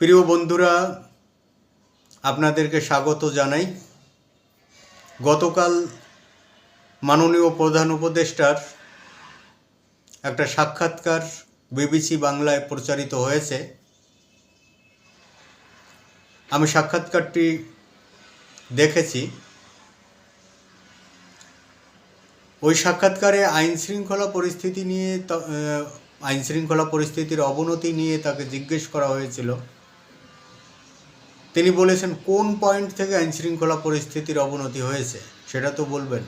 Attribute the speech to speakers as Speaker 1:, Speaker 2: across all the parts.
Speaker 1: প্রিয় বন্ধুরা, আপনাদেরকে স্বাগত জানাই। গতকাল মাননীয় প্রধান উপদেষ্টার একটা সাক্ষাৎকার বিবিসি বাংলায় প্রচারিত হয়েছে। আমি সাক্ষাৎকারটি দেখেছি। ওই সাক্ষাৎকারে আইন শৃঙ্খলা পরিস্থিতি নিয়ে আইন শৃঙ্খলা পরিস্থিতির অবনতি নিয়ে তাকে জিজ্ঞেস করা হয়েছিল। তিনি বলেছেন, কোন পয়েন্ট থেকে আইনশৃঙ্খলা পরিস্থিতির অবনতি হয়েছে? সেটা তো বলবেন।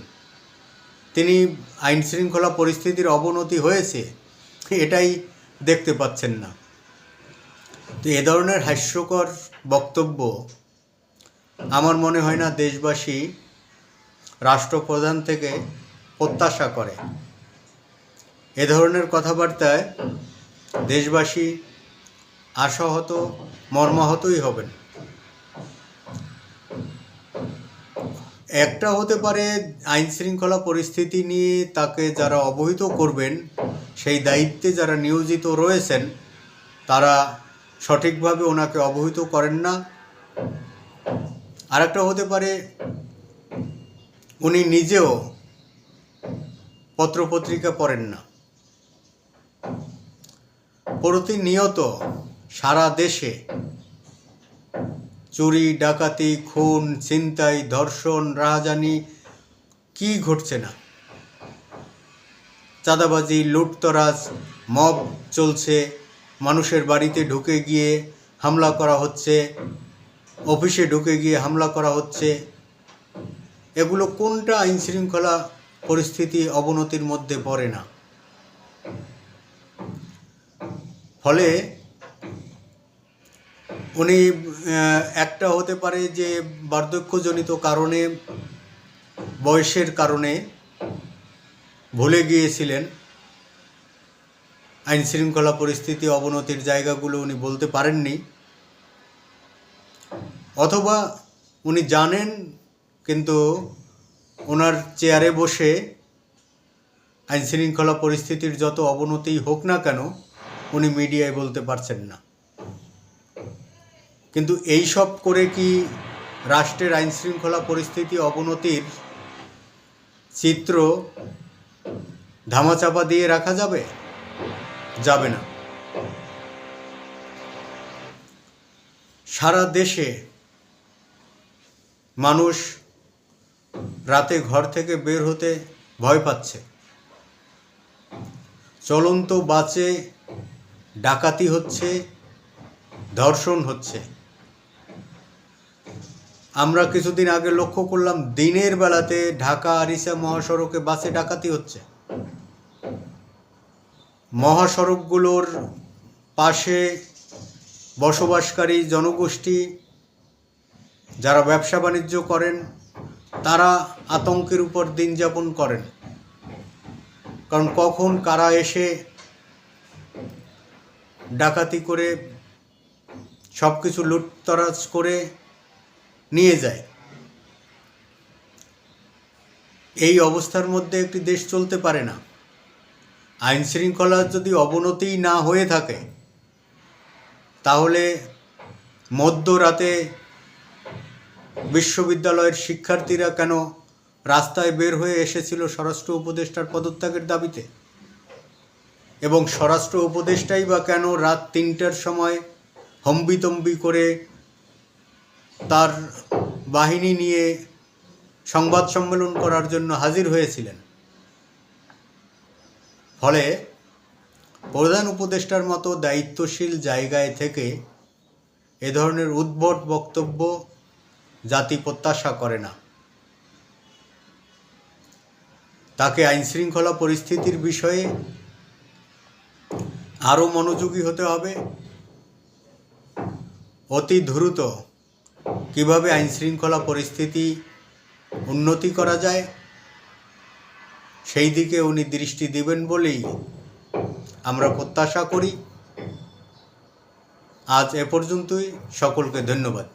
Speaker 1: তিনি আইনশৃঙ্খলা পরিস্থিতির অবনতি হয়েছে? এটাই দেখতে পাচ্ছেন না। তো এ ধরনের হাস্যকর বক্তব্য আমার মনে হয় না দেশবাসী রাষ্ট্রপ্রধান থেকে প্রত্যাশা করে। এ ধরনের কথাবার্তায় দেশবাসী আশাহত, মর্মাহতই হবেন। একটা হতে পারে আইন শৃঙ্খলা পরিস্থিতি নিয়ে তাকে যারা অবহিত করবেন, সেই দায়িত্বে যারা নিয়োজিত রয়েছেন, তারা সঠিকভাবে ওনাকে অবহিত করেন না। আরেকটা হতে পারে, উনি নিজেও পত্রপত্রিকা পড়েন না। প্রতিনিয়ত সারা দেশে চুরি, ডাকাতি, খুন, ছিনতাই, ধর্ষণ, রাহাজানি, কি ঘটছে না? চাঁদাবাজি, লুটতরাজ, মব চলছে, মানুষের বাড়িতে ঢুকে গিয়ে হামলা করা হচ্ছে, অফিসে ঢুকে গিয়ে হামলা করা হচ্ছে। এগুলো কোনটা আইন শৃঙ্খলা পরিস্থিতি অবনতির মধ্যে পড়ে না? ফলে উনি একটা হতে পারে যে বার্ধক্যজনিত কারণে, বয়সের কারণে ভুলে গিয়েছিলেন। আইন শৃঙ্খলা পরিস্থিতি অবনতির জায়গাগুলো উনি বলতে পারেননি। অথবা উনি জানেন, কিন্তু ওনার চেয়ারে বসে আইন শৃঙ্খলা পরিস্থিতির যত অবনতি হোক না কেন, উনি মিডিয়ায় বলতে পারছেন না। কিন্তু এই সব করে কি রাষ্ট্রের আইন শৃঙ্খলা পরিস্থিতি অবনতির চিত্র ধামাচাপা দিয়ে রাখা যাবে? যাবে না। সারা দেশে মানুষ রাতে ঘর থেকে বের হতে ভয় পাচ্ছে। চলন্ত বাসে ডাকাতি হচ্ছে, ধর্ষণ হচ্ছে। আমরা কিছুদিন আগে লক্ষ্য করলাম দিনের বেলাতে ঢাকা আরিসা মহাসড়কে বাসে ডাকাতি হচ্ছে। মহাসড়কগুলোর পাশে বসবাসকারী জনগোষ্ঠী যারা ব্যবসা বাণিজ্য করেন, তারা আতঙ্কের উপর দিন যাপন করেন। কারণ কখন কারা এসে ডাকাতি করে সব কিছু লুটতরাজ করে নিয়ে যায়। এই অবস্থার মধ্যে একটি দেশ চলতে পারে না। আইন শৃঙ্খলার যদি অবনতিই না হয়ে থাকে, তাহলে মধ্যরাতে বিশ্ববিদ্যালয়ের শিক্ষার্থীরা কেন রাস্তায় বের হয়ে এসেছিল স্বরাষ্ট্র উপদেষ্টার পদত্যাগের দাবিতে? এবং স্বরাষ্ট্র উপদেষ্টাই বা কেন রাত তিনটার সময় হম্বিতম্বি করে তার বাহিনী নিয়ে সংবাদ সম্মেলন করার জন্য হাজির হয়েছিলেন। ফলে প্রধান উপদেষ্টার মতো দায়িত্বশীল জায়গায় থেকে এ ধরনের উদ্ভট বক্তব্য জাতি প্রত্যাশা করে না। তাকে আইন শৃঙ্খলা পরিস্থিতির বিষয়ে আরও মনোযোগী হতে হবে। অতি দ্রুত কীভাবে আইন শৃঙ্খলা পরিস্থিতি উন্নতি করা যায়, সেই দিকে উনি দৃষ্টি দিবেন বলেই আমরা প্রত্যাশা করি। আজ এ পর্যন্তই। সকলকে ধন্যবাদ।